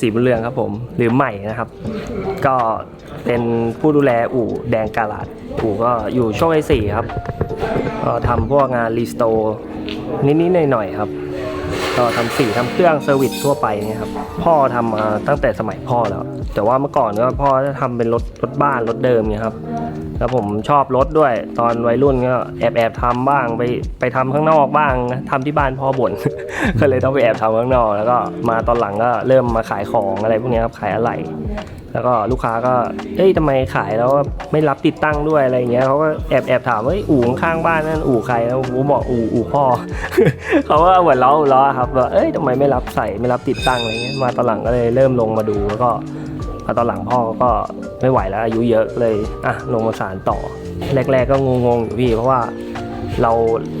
สีบุญเรืองครับผมหรือใหม่นะครับ ก็เป็นผู้ดูแลอู่แดงกาลาดอู่ก็อยู่โชคชัยสี่ครับก็ทำพวกงานรีสโตร์นิดๆหน่อยๆครับก็ทำสีทำเครื่องเซอร์วิสทั่วไปเนี่ยครับพ่อทำมาตั้งแต่สมัยพ่อแล้ว แต่ว่าเมื่อก่อนก็พ่อจะทำเป็นรถรถบ้านรถเดิมเนี่ยครับ แล้วผมชอบรถด้วย ตอนวัยรุ่นก็แอบแอบทำบ้างไปไปทำข้างนอกบ้างทำที่บ้านพ่อบ่นก็เลยต้องไปแอบทำข้างนอก แล้วก็มาตอนหลังก็เริ่มมาขายของอะไรพวกนี้ครับขายอะไหล่แล้วก็ลูกค้าก็เอ้ยทำไมขายแล้วไม่รับติดตั้งด้วยอะไรเงี้ยเขาก็แอบแอบถามว่าอู่ข้างบ้านนั่นอู่ใครแล้วผมบอกอู่อู่พ่อเขาก็เหมือนล้อหัวล้อครับว่าเอ้ยทำไมไม่รับใส่ไม่รับติดตั้งอะไรเงี้ยมาตอนหลังก็เลยเริ่มลงมาดูแล้วก็ พอตอนหลังพ่อก็ไม่ไหวแล้วอายุเยอะเลยอะลงมาสารต่อ แรก ๆ ก็งงๆอยู่พี่เพราะว่าเรา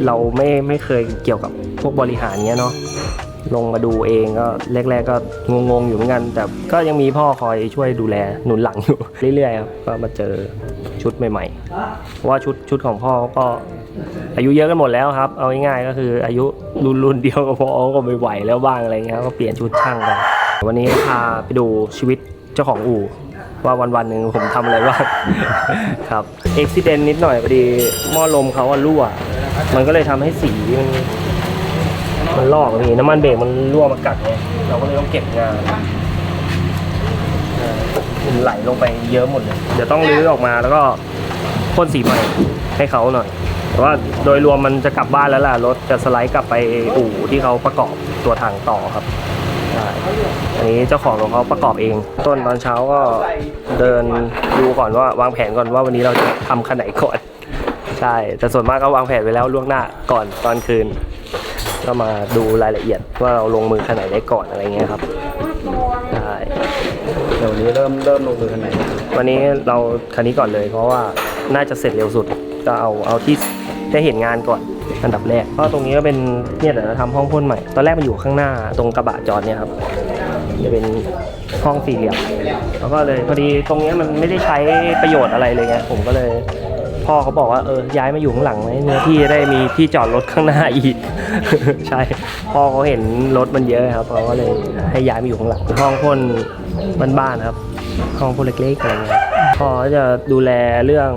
เราไม่ไม่เคยเกี่ยวกับพวกบริหารเงี้ยเนาะลงมาดูเองก็แรก ๆ ก็งงๆอยู่เหมือนกัน แต่ก็ยังมีพ่อคอยช่วยดูแลหนุนหลังอยู่ เรื่อยๆครับก็มาเจอชุดใหม่ๆเพราะว่าชุดชุดของพ่อก็อายุเยอะกันหมดแล้วครับ เอาง่ายๆก็คืออายุรุ่นรุ่นเดียวกับพ่อก็ไม่ไหวแล้วบ้างอะไรเงี้ยก็เปลี่ยนชุดช่างกันวันนี้พาไปดูชีวิต จ้าของอู่ว่าวันวันหนึ่งผมทำอะไรบ้างครับอุบิเหตุนิดหน่อยพอดีหม้อลมเขาอะรั่ว มันก็เลยทำให้สีมันมันลอกพี่น้ำมันเบรกมันรั่วมากัดไงเราก็เลยต้องเก็บงานมันไหลลงไปเยอะหมดเลย เดี๋ยวต้องรื้อออกมาแล้วก็พ่นสีใหม่ให้เขาหน่อยแต่ว่าโดยรวมมันจะกลับบ้านแล้วล่ะรถจะสไลด์กลับไปอู่ที่เขาประกอบตัวถังต่อครับ อันนี้เจ้าของของเขาประกอบเอง ต้นตอนเช้าก็เดินดูก่อนว่าวางแผนก่อนว่าวันนี้เราจะทำคันไหนก่อน ใช่ แต่ส่วนมากก็วางแผนไว้แล้วล่วงหน้าก่อนตอนคืน ก็มาดูรายละเอียดว่าเราลงมือคันไหนได้ก่อนอะไรเงี้ยครับใช่เดี๋ยวนี้เริ่มเริ่มลงมือกันไหนวันนี้เราคันนี้ก่อนเลย เพราะว่าน่าจะเสร็จเร็วสุดก็เอาเอาที่ได้เห็นงานก่อน อันดับแรก เพราะตรงนี้ก็เป็นเนี่ยเดี๋ยวเราทำห้องพ่นใหม่ ตอนแรกมันอยู่ข้างหน้าตรงกระบะจอดเนี่ยครับ จะเป็นห้องสี่เหลี่ยม แล้วก็เลยพอดีตรงนี้มันไม่ได้ใช้ประโยชน์อะไรเลยไง ผมก็เลย พ่อเขาบอกว่าเออย้ายมาอยู่ข้างหลังไหมเนื้อที่จะได้มีที่จอดรถข้างหน้าอีก ใช่ พ่อเขาเห็นรถมันเยอะครับเขาก็เลยให้ย้ายมาอยู่ข้างหลัง ห้องพ่นบ้านๆครับ ห้องพ่นเล็กๆอะไรเงี้ย พ่อจะดูแลเรื่อง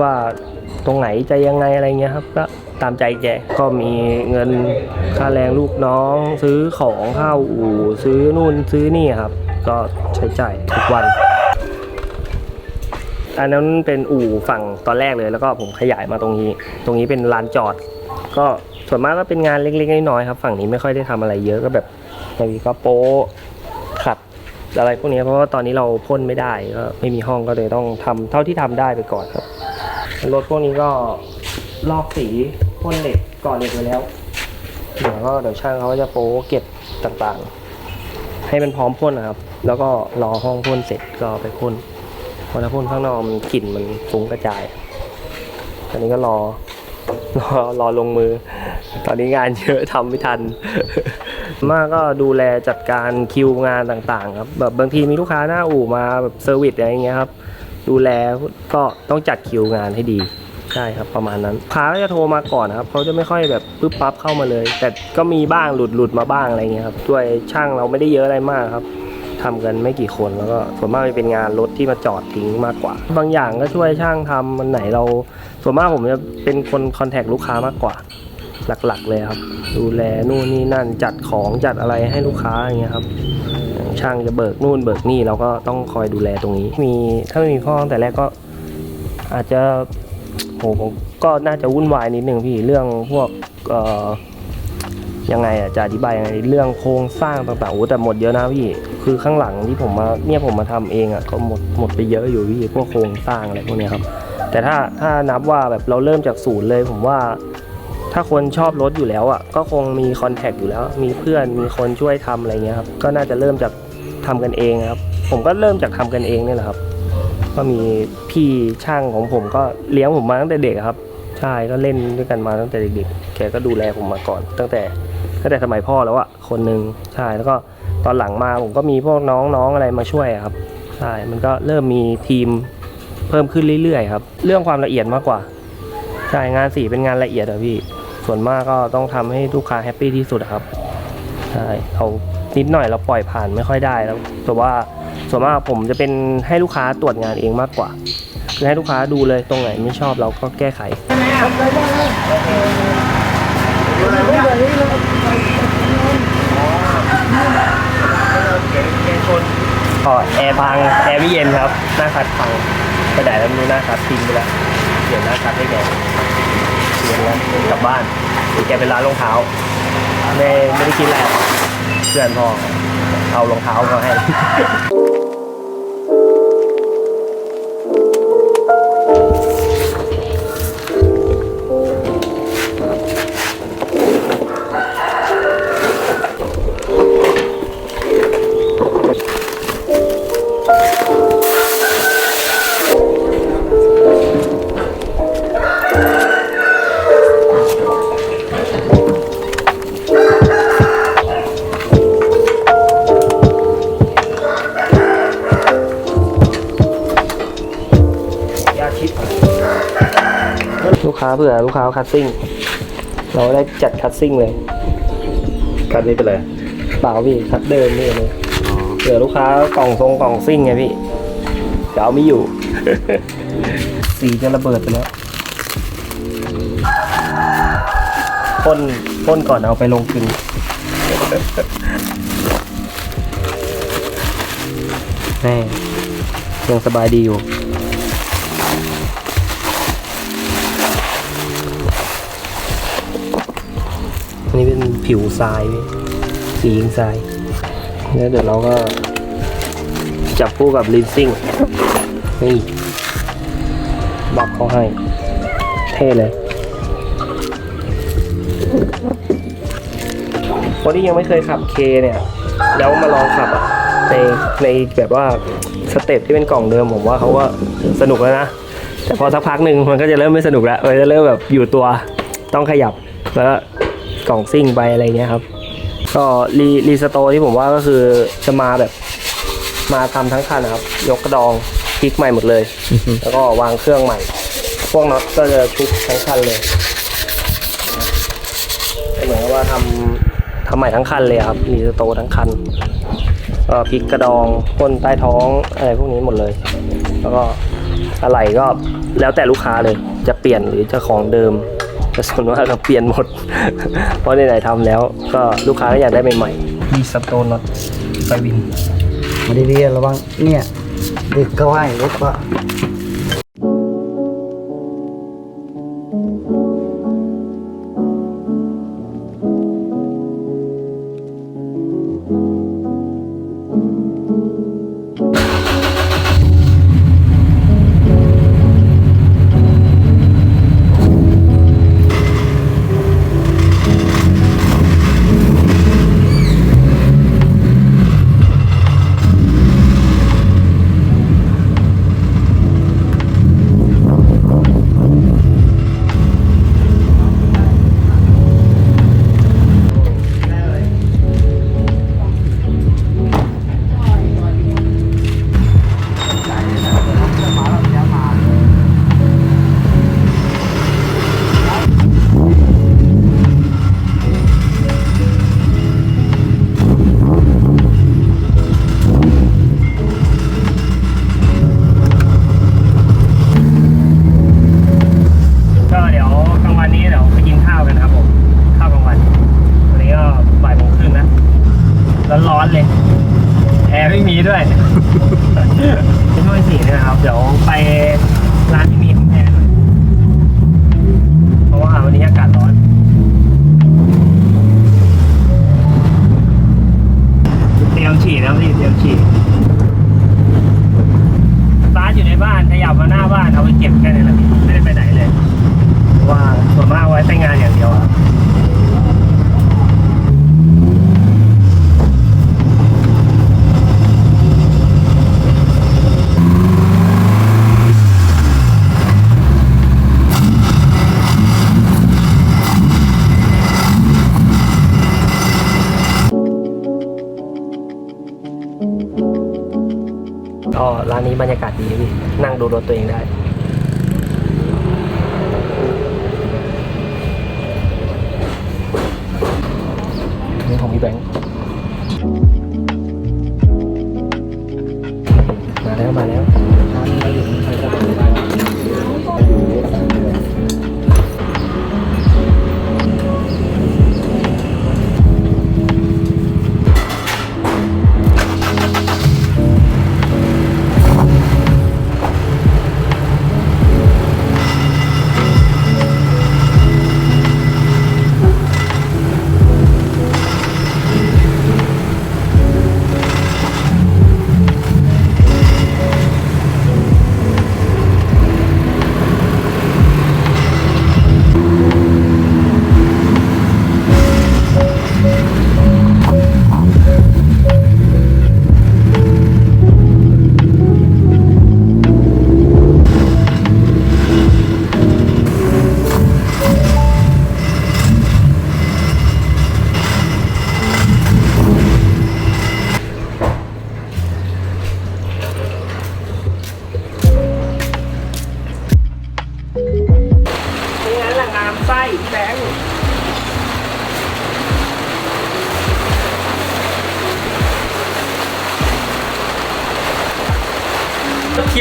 ว่าตรงไหนจะยังไงอะไรเงี้ยครับก็ ตามใจแกก็มีเงินค่าแรงลูกน้อง ซื้อของข้าวอู่ ซื้อนู่นซื้อนี่ครับ ก็ใช้จ่ายทุกวัน อันนั้นเป็นอู่ฝั่งตอนแรกเลยแล้วก็ผมขยายมาตรงนี้ ตรงนี้เป็นลานจอด ก็ส่วนมากก็เป็นงานเล็กๆน้อยๆครับ ฝั่งนี้ไม่ค่อยได้ทำอะไรเยอะก็แบบบางทีก็โป๊ขัดอะไรพวกนี้เพราะว่าตอนนี้เราพ่นไม่ได้ก็ไม่มีห้องก็เลยต้องทำเท่าที่ทำได้ไปก่อนครับ รถพวกนี้ก็ลอกสี พ่นเหล็กก่อเหล็กไว้แล้ว เดี๋ยวก็เดี๋ยวช่างเขาก็จะโป๊เก็บต่างๆ ให้มันพร้อมพ่นนะครับ แล้วก็รอห้องพ่นเสร็จก็ไปพ่นพอถ้าพ่นข้างนอกมันกลิ่นมันฟุ้งกระจาย ตอนนี้ก็รอรอรอลงมือ ตอนนี้งานเยอะทำไม่ทัน มากก็ดูแลจัดการคิวงานต่างๆ ครับ แบบบางทีมีลูกค้าหน้าอู่มาแบบเซอร์วิสอะไรอย่างเงี้ยครับ ดูแลก็ต้องจัดคิวงานให้ดี ใช่ครับประมาณนั้นลูกค้าก็จะโทรมาก่อนนะครับเขาจะไม่ค่อยแบบปึ๊บปั๊บเข้ามาเลย แต่ก็มีบ้างหลุดหลุดมาบ้างอะไรเงี้ยครับด้วยช่างเราไม่ได้เยอะอะไรมากครับทำกันไม่กี่คนแล้วก็ส่วนมากจะเป็นงานรถที่มาจอดทิ้งมากกว่า บางอย่างก็ช่วยช่างทำมันไหนเรา ส่วนมากผมจะเป็นคนคอนแทคลูกค้ามากกว่า หลักๆเลยครับ ดูแลนู่นนี่นั่นจัดของจัดอะไรให้ลูกค้าอย่างเงี้ยครับช่างจะเบิกนู่นเบิกนี่เราก็ต้องคอยดูแลตรงนี้ มีถ้าไม่มีพ่อตั้งแต่แรกก็อาจจะ ผมก็น่าจะวุ่นวายนิดนึงพี่เรื่องพวกเอ่อยังไงอะจะอธิบายยังไงเรื่องโครงสร้างต่างๆโอ้แต่หมดเยอะนะพี่ คือข้างหลังที่ผมมาเนี่ยผมมาทำเองอะก็หมดหมดไปเยอะอยู่พี่พวกโครงสร้างอะไรพวกนี้ครับ แต่ถ้าถ้านับว่าแบบเราเริ่มจากศูนย์เลย ผมว่า ถ้าคนชอบรถอยู่แล้วอะก็คงมีคอนแทคอยู่แล้ว มีเพื่อนมีคนช่วยทำอะไรเงี้ยครับก็น่าจะเริ่มจากทำกันเองครับ ผมก็เริ่มจากทำกันเองนี่แหละครับ ก็มีพี่ช่างของผมก็เลี้ยงผมมาตั้งแต่เด็กครับใช่ก็เล่นด้วยกันมาตั้งแต่เด็กๆแกก็ดูแลผมมาก่อน ตั้งแต่ตั้งแต่สมัยพ่อแล้วอะคนหนึ่งใช่แล้วก็ตอนหลังมาผมก็มีพวกน้องๆอะไรมาช่วยครับใช่มันก็เริ่มมีทีมเพิ่มขึ้นเรื่อยๆครับ เรื่องความละเอียดมากกว่าใช่งานสีเป็นงานละเอียดอะพี่ ส่วนมากก็ต้องทำให้ลูกค้าแฮปปี้ที่สุดครับใช่เอานิดหน่อยเราปล่อยผ่านไม่ค่อยได้แล้วแต่ว่า ส่วนมากผมจะเป็นให้ลูกค้าตรวจงานเองมากกว่า คือให้ลูกค้าดูเลยตรงไหนไม่ชอบเราก็แก้ไขก็แอร์พังแอร์ไม่เย็นครับหน้าคัดพังกระดาษแล้วรู้หน้าคัดทิ้งไปแล้วเปลี่ยนหน้าคัดให้แกเปลี่ยนแล้วกลับบ้านแกไปร้านรองเท้าไม่ไม่ได้คิดอะไรเพื่อนพอ เอารองเท้ามาให้ เผื่อลูกค้าคัตซิ่ง เราได้จัดคัตซิ่งเลย คันนี้เป็นไรเปล่าพี่คัดเดิมนี่เลยเผื่อลูกค้ากล่องทรงกล่องซิ่งไงพี่เดี๋ยวเอาไม่อยู่ สีจะระเบิดไปแล้วพ่นพ่นก่อนเอาไปลงกลึงแน่ยังสบายดีอยู่ อันนี้เป็นผิวทรายสียิงทรายแล้วเดี๋ยวเราก็จับคู่กับลินซิ่งนี่บักเขาให้ เท่เลยคนที่ยังไม่เคยขับเคเนี่ย แล้วมาลองขับในในแบบว่าสเต็ปที่เป็นกล่องเดิมผมว่าเขาก็สนุกแล้วนะ แต่พอสักพักหนึ่งมันก็จะเริ่มไม่สนุกแล้ว มันจะเริ่มแบบอยู่ตัวต้องขยับแล้ว ก็กล่องซิ่งไปอะไรเงี้ยครับ ก็รีรีสโตร์ที่ผมว่าก็คือจะมาแบบมาทำทั้งคันนะครับ ยกกระดองพลิกใหม่หมดเลย แล้วก็วางเครื่องใหม่ พวกน็อตก็จะทุกทั้งคันเลยเหมือนกับว่าทำทำใหม่ทั้งคันเลยครับรีสโตร์ทั้งคันก็พลิกกระดองพ่นใต้ท้องอะไรพวกนี้หมดเลย แล้วก็อะไรก็แล้วแต่ลูกค้าเลยจะเปลี่ยนหรือจะของเดิม แต่ส่วนมากก็เปลี่ยนหมด เพราะไหนๆทำแล้ว ก็ลูกค้าก็อยากได้ใหม่ๆมีสโตนน็อตไฟวิน มาดีๆระวังเนี่ยเด็กก็ไหวรถว่าก็ ก็ร้านนี้บรรยากาศดีพี่นั่งดูรถตัวเองได้นี่ของพี่แบงค์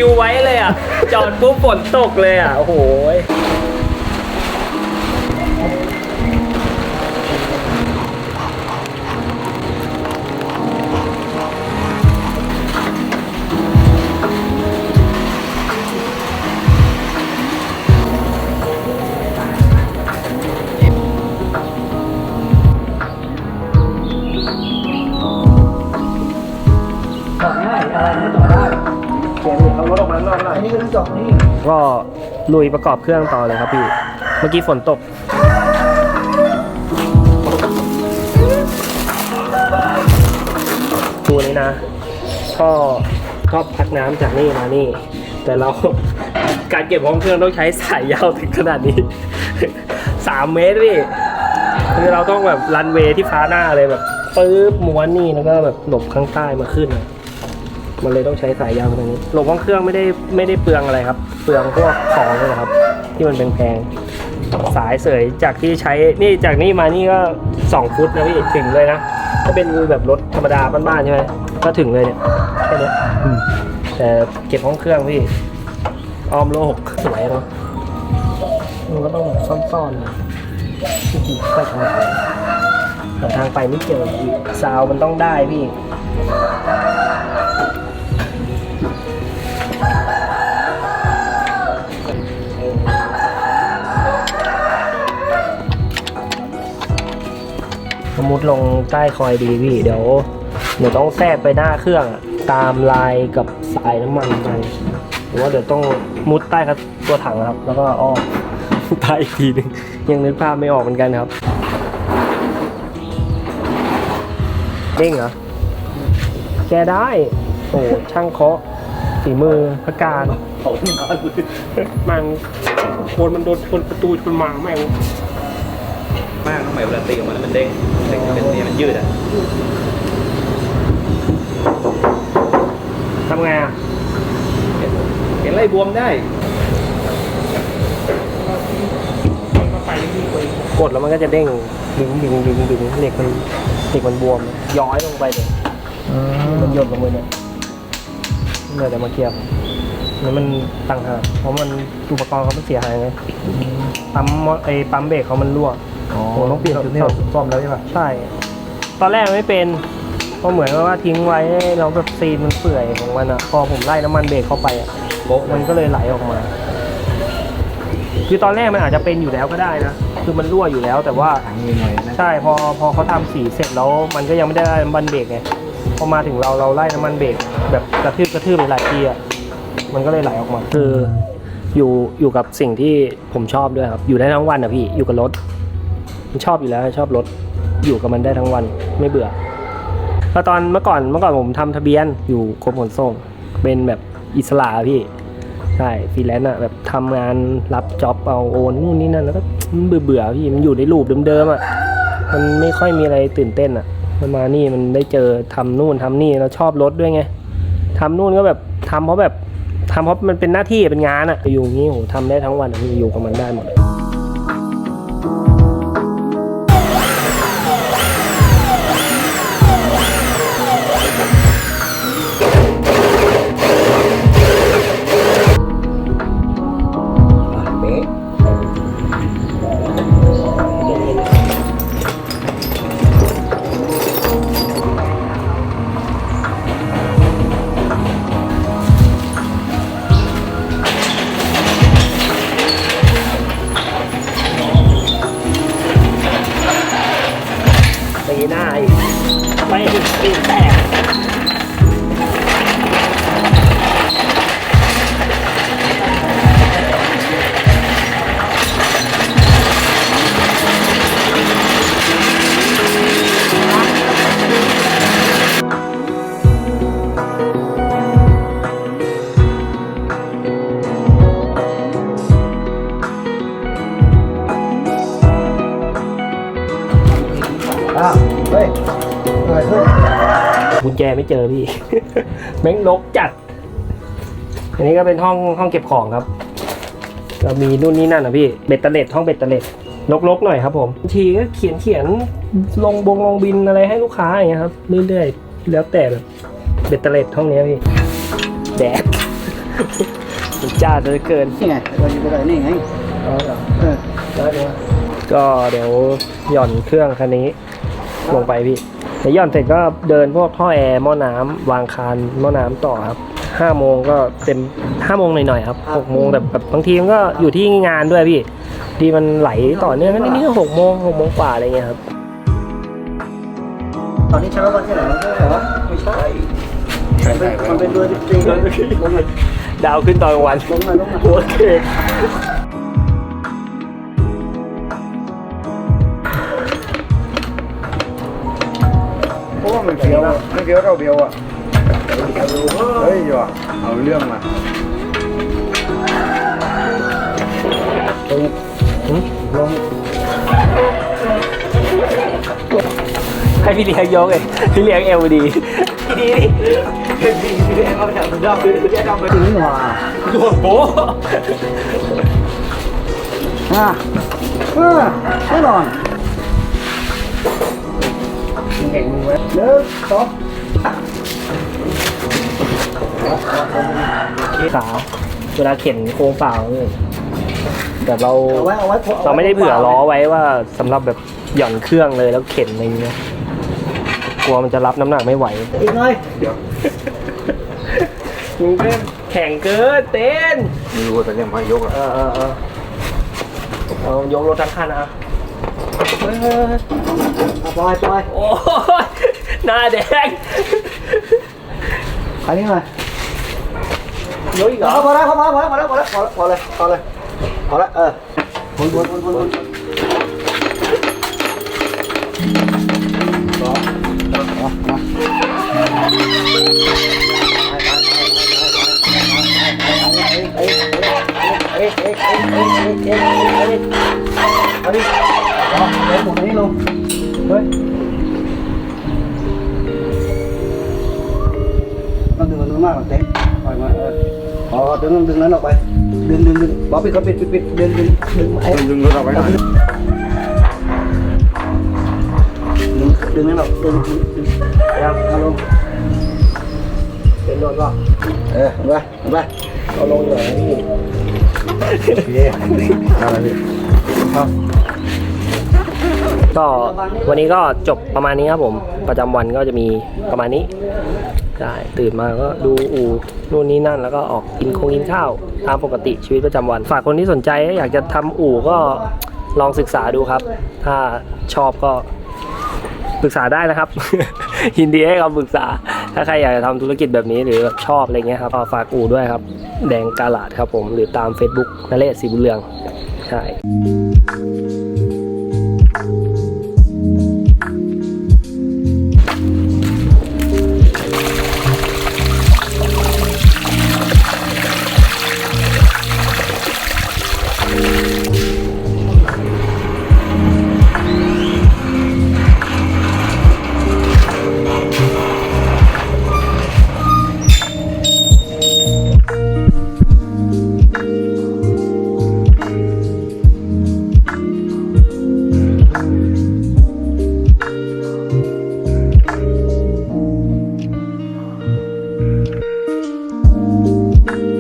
คิวไว้เลยอะ จอดปุ๊บฝนตกเลยอะ โอ้โหอดง่ายอะไรนี่จ อันนี้ก็ต้องจอดนี่ ก็ลุยประกอบเครื่องต่อเลยครับพี่ เมื่อกี้ฝนตก ตัวนี้นะท่อท่อพักน้ำจากนี่มานี่ แต่เรา การเก็บของเครื่องต้องใช้สายยาวถึงขนาดนี้สามเมตรพี่คือเราต้องแบบรันเวย์ที่ฟ้าหน้าเลยแบบปึ๊บม้วนนี่แล้วก็แบบหลบข้างใต้มาขึ้นอะ มันเลยต้องใช้สายยาวตรงนี้ หลบห้องเครื่องไม่ได้ไม่ได้เปลืองอะไรครับ เปลืองพวกของเลยครับ ที่มันแพงๆสายเสยจากที่ใช้ นี่จากนี่มานี่ก็สองฟุตนะพี่ถึงเลยนะ ถ้าเป็นแบบรถธรรมดาบ้านๆใช่ไหมก็ถึงเลยเนี่ยแค่เนี้ยแต่เก็บห้องเครื่องพี่อ้อมโลกสวยเนาะมันก็ต้องแบบซ่อนๆหน่อยโอ้โหไปทางไหนหาทางไปไม่เจอพี่ซาวมันต้องได้พี่ มมติลงใต้คอยดีพี่ เดี๋ยวเดี๋ยวต้องแทรกไปหน้าเครื่องอะตามลายกับสายน้ำมันไปหรือว่าเดี๋ยวต้องมุดใต้กับตัวถังครับ แล้วก็อ้อมใต้อีกทีหนึงยังนึกภาพไม่ออกเหมือนกันครับเด้งเหรอแกได้โอ้ช่างเคาะฝีมือพระการเขาที่นอนเลยมันโคนมันโดนชนประตูชนหมาแม่ง มากทำไมเวลาตีออกมาแล้วมันเด้งเด้งเป็นเนี่ยมันยืดอะทำไงอะเห็นเห็นไล่บวมได้กดแล้วมันก็จะเด้งดึงดึงดึงดึงเหล็กมันเหล็กมันบวม ย้อยลงไปเลยมันหยดลงไปเนี่ยเลยแต่มาเคลียร์แล้วมันต่างหากเพราะมันอุปกรณ์เขามันเสียหายไงปั๊มมอไอ้ปั๊มเบรกเขามันรั่ว อ๋อโอ้ต้องเปลี่ยนชุดนี่ซ่อมซ่อมแล้วใช่ป่ะใช่ ตอนแรกไม่เป็นเพราะเหมือนกับว่าทิ้งไว้เราแบบซีนมันเปื่อยของมันอะพอผมไล่น้ำมันเบรกเข้าไปอะโป๊ะมันก็เลยไหลออกมา คือตอนแรกมันอาจจะเป็นอยู่แล้วก็ได้นะคือมันรั่วอยู่แล้วแต่ว่า ถังนิดหน่อยนะใช่พอพอเขาทำสีเสร็จแล้วมันก็ยังไม่ได้น้ำมันเบรกไงพอมาถึงเราเราไล่น้ำมันเบรกแบบกระทืบกระทืบหลายๆทีอะมันก็เลยไหลออกมา คืออยู่อยู่กับสิ่งที่ผมชอบด้วยครับ อยู่ได้ทั้งวันอะพี่อยู่กับรถมัน ชอบอยู่แล้วชอบรถอยู่กับมันได้ทั้งวันไม่เบื่อก็ตอนเมื่อก่อนเมื่อก่อนผมทำทะเบียนอยู่กรมขนส่ง เป็นแบบอิสระพี่ใช่ฟรีแลนซ์อะแบบทำงานรับจ็อบเอาโอนนู่นนี่นั่นแล้วก็เบื่อเบื่อพี่มันอยู่ในรูปเดิมๆอะมันไม่ค่อยมีอะไรตื่นเต้นอะมันมานี่มันได้เจอทำนู่นทำนี่แล้วชอบรถด้วยไงทำนู่นก็แบบทำเพราะแบบทำเพราะมันเป็นหน้าที่เป็นงานอะอยู่อย่างงี้โหทำได้ทั้งวันอยู่กับมันได้หมดเลย ไม่เจอพี่ แม่งลกจัด อันนี้ก็เป็นห้องห้องเก็บของครับ ก็มีนู่นนี่นั่นนะพี่ เบ็ดเตล็ดห้องเบ็ดเตล็ดลกๆหน่อยครับผมบางทีก็เขียนเขียนลงบงลงบินอะไรให้ลูกค้าอย่างเงี้ยครับ เรื่อยๆ แล้วแต่แบบเบ็ดเตล็ดห้องเนี้ยพี่แดดมันจ้าเหลือเกินนี่ไงเราอยู่ตรงไหนนี่ไงเออก็เดี๋ยวหย่อนเครื่องคันนี้ลงไปพี่ เดี๋ยวหย่อนเสร็จก็เดินพวกท่อแอร์หม้อน้ำวางคานหม้อน้ำต่อครับห้าโมงก็เต็มห้าโมงหน่อยๆครับหกโมงแต่แบบบางทีมันก็อยู่ที่งานด้วยพี่ที่มันไหลต่อเนื่องกันนี่ก็หกโมงหกโมงกว่าอะไรเงี้ยครับ ตอนนี้เช้าวันที่ไหนไม่ใช่เหรอไม่ใช่มันเป็นเบอร์สิบสี่ลงมาดาวขึ้นตอนกลางวันลงมาลงมาโอเค มันเฟี้ยวไม่เฟี้ยวเท่าเบลอะ เฮ้ยว่ะเอาเรื่องมาให้พี่เลี้ยงยกเลยพี่เลี้ยงเอลดีดีดิถึงหว่าโดนโบะอะเออแน่นอน เห็นมึงไหมหนึ่งสองขาเวลาเข็นโค้งเปล่าเนี่ยแต่เราเอาไว้เอาไว้เราไม่ได้เผื่อล้อไว้ว่าสำหรับแบบหย่อนเครื่องเลยแล้วเข็นอะไรอย่างเงี้ยกลัวมันจะรับน้ำหนักไม่ไหว อีกหน่อยมึงก็แข่งเกินเต้นม่รู้แต่ยังพายกอะเออเออเออเอายกรถทั้งคันอะเฮ้ยเฮ้ยเฮ้ย ปล่อยปล่อยโอ้ยหน้าแดงอันนี้หน่อยยกอีกเหรอเอาพอแล้วพอแล้วพอแล้วพอแล้วพอแล้วพอแล้วพอเลยพอแล้วเออวนวนวนวนวนเอ๊ะเอ๊ะเอ๊ะเอ๊ะเอ๊ะเอ๊ะเอ๊ะเอาดิเอาเดี๋ยวผมอันนี้ลง เฮ้ยต้องดึงมันมากกว่าเต็มปล่อยมาเอออ๋อดึงดึงนั้นออกไปดึงดึงดึงบอกปิ ก็วันนี้ก็จบประมาณนี้ครับผม ประจำวันก็จะมีประมาณนี้ใช่ตื่นมาก็ดูอู่นู่นนี่นั่น แล้วก็ออกกินคงกินข้าว ตามปกติชีวิตประจำวัน ฝากคนที่สนใจอยากจะทำอู่ก็ลองศึกษาดูครับ ถ้าชอบก็ปรึกษาได้นะครับยินดีให้คำปรึกษา ถ้าใครอยากจะทำธุรกิจแบบนี้หรือแบบชอบอะไรเงี้ยครับก็ฝากอู่ด้วยครับ แดงกาลาดครับผม หรือตาม Facebook นเรศสีบุญเรือง ใช่